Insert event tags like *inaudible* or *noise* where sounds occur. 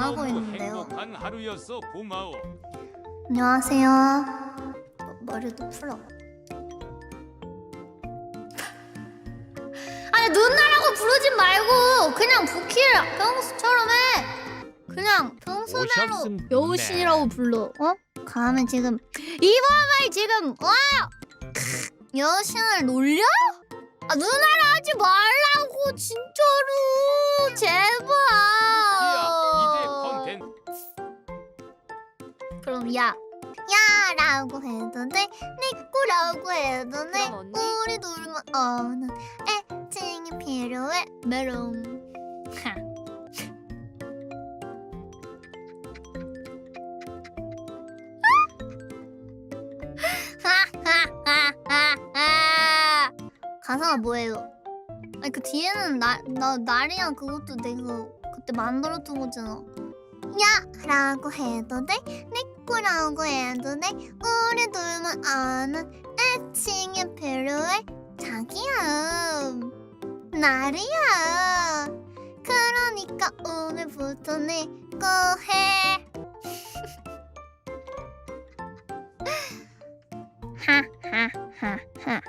안 하고 있는데요. 행복한 하루였어 고마워. 안녕하세요. 어, 머리도 풀어. *laughs* 아니 누나라고 부르지 말고 그냥 부키를 평소처럼 해. 그냥 평소대로 오셨음. 여우신이라고 불러. 어? 가면 지금 이번에 지금 와 여우신을 놀려? 아 누나라 하지 말라고 진짜로 제발. 그럼 야 야라고 해도 돼 내꾸라고 해도 돼 그럼 언니? 우리 둘만 아는 애칭이 필요해 메롱 하. *laughs* 하하하하하. 가사가 뭐예요? 아니 그 뒤에는 나, 나 나리야 그것도 내가 그때 만들어둔 거잖아 야라고 해도 돼? 내꾸라고 해도 돼? 우리 둘만 아는 애칭이 필요해? 자기야. 나리야. 그러니까 오늘부터 내거 해. *laughs* 하하하하하하